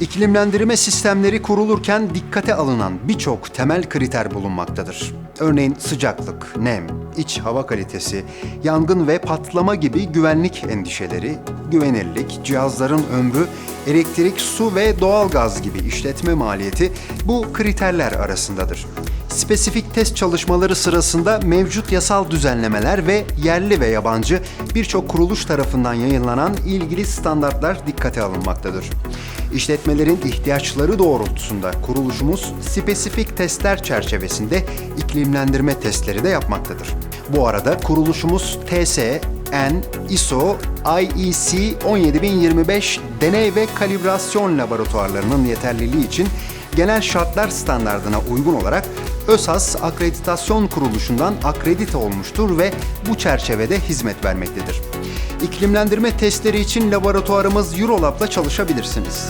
İklimlendirme sistemleri kurulurken dikkate alınan birçok temel kriter bulunmaktadır. Örneğin sıcaklık, nem, iç hava kalitesi, yangın ve patlama gibi güvenlik endişeleri, güvenirlik, cihazların ömrü, elektrik, su ve doğalgaz gibi işletme maliyeti bu kriterler arasındadır. Spesifik test çalışmaları sırasında mevcut yasal düzenlemeler ve yerli ve yabancı birçok kuruluş tarafından yayınlanan ilgili standartlar dikkate alınmaktadır. İşletmelerin ihtiyaçları doğrultusunda kuruluşumuz spesifik testler çerçevesinde iklimlendirme testleri de yapmaktadır. Bu arada kuruluşumuz TSE, N, ISO, IEC 17025 deney ve kalibrasyon laboratuvarlarının yeterliliği için genel şartlar standardına uygun olarak ÖSAS Akreditasyon Kuruluşu'ndan akredite olmuştur ve bu çerçevede hizmet vermektedir. İklimlendirme testleri için laboratuvarımız Eurolab'la çalışabilirsiniz.